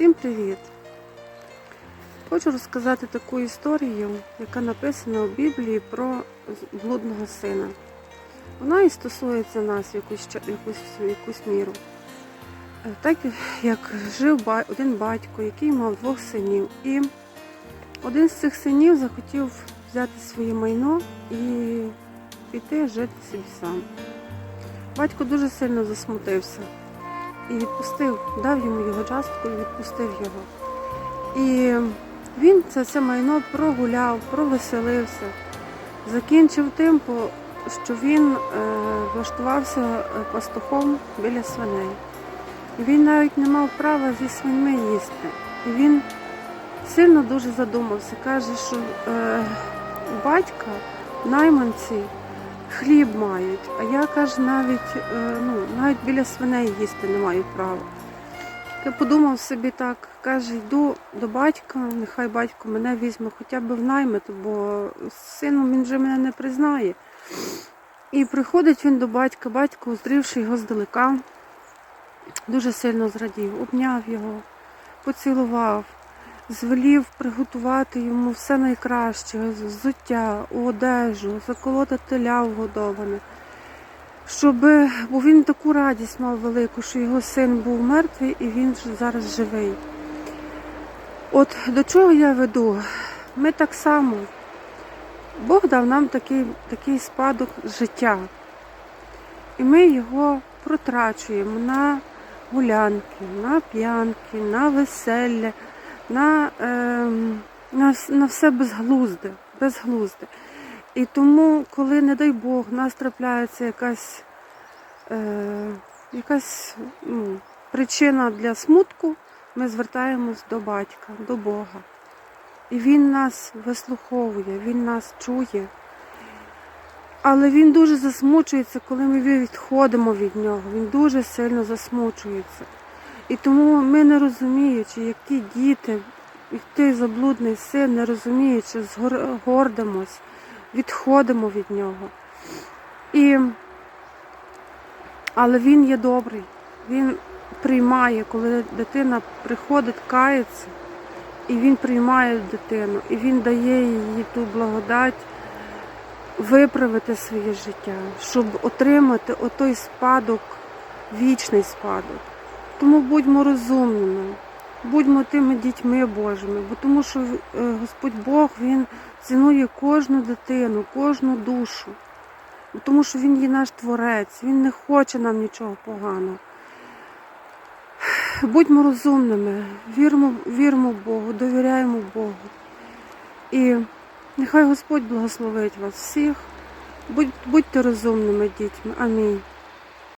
Всім привіт! Хочу розказати таку історію, яка написана у Біблії про блудного сина. Вона і стосується нас в якусь, якусь, якусь міру. Е, Так як жив один батько, який мав двох синів, і один з цих синів захотів взяти своє майно і піти жити собі сам. Батько дуже сильно засмутився і відпустив, дав йому його частку і відпустив його. І він це все майно прогуляв, провеселився, закінчив тим, що він е, влаштувався е, пастухом біля свиней. Він навіть не мав права зі свиньми їсти. І він сильно дуже задумався. Каже, що е, батька найманці хліб мають, а я каже, навіть, е, ну, навіть біля свиней їсти не маю права. Я подумав собі так, каже, йду до батька, нехай батько мене візьме хоча б в наймити, бо з сином він вже мене не признає. І приходить він до батька, батько, уздрівши його здалека, дуже сильно зрадів, обняв його, поцілував, звелів приготувати йому все найкраще, взуття, одежу, заколоти теля вгодоване. Щоб, бо він таку радість мав велику, що його син був мертвий і він зараз живий. От до чого я веду? Ми так само. Бог дав нам такий, такий спадок життя. І ми його протрачуємо на гулянки, на п'янки, на веселля, на, ем, на, на все безглузде, безглузде. І тому, коли, не дай Бог, нас трапляється якась, е, якась ну, причина для смутку, ми звертаємось до батька, до Бога. І Він нас вислуховує, Він нас чує. Але він дуже засмучується, коли ми відходимо від нього. Він дуже сильно засмучується. І тому ми не розуміючи, як ті діти, як той заблудний син, не розуміючи, гордимось, відходимо від нього. І... Але він є добрий, він приймає, коли дитина приходить, кається, і він приймає дитину, і він дає їй ту благодать виправити своє життя, щоб отримати отой спадок, вічний спадок. Тому будьмо розумними, будьмо тими дітьми Божими, бо тому що е, Господь Бог Він цінує кожну дитину, кожну душу. Тому що Він є наш творець, Він не хоче нам нічого поганого. Будьмо розумними, вірмо, вірмо Богу, довіряємо Богу. І нехай Господь благословить вас всіх. Будь, будьте розумними дітьми. Амінь.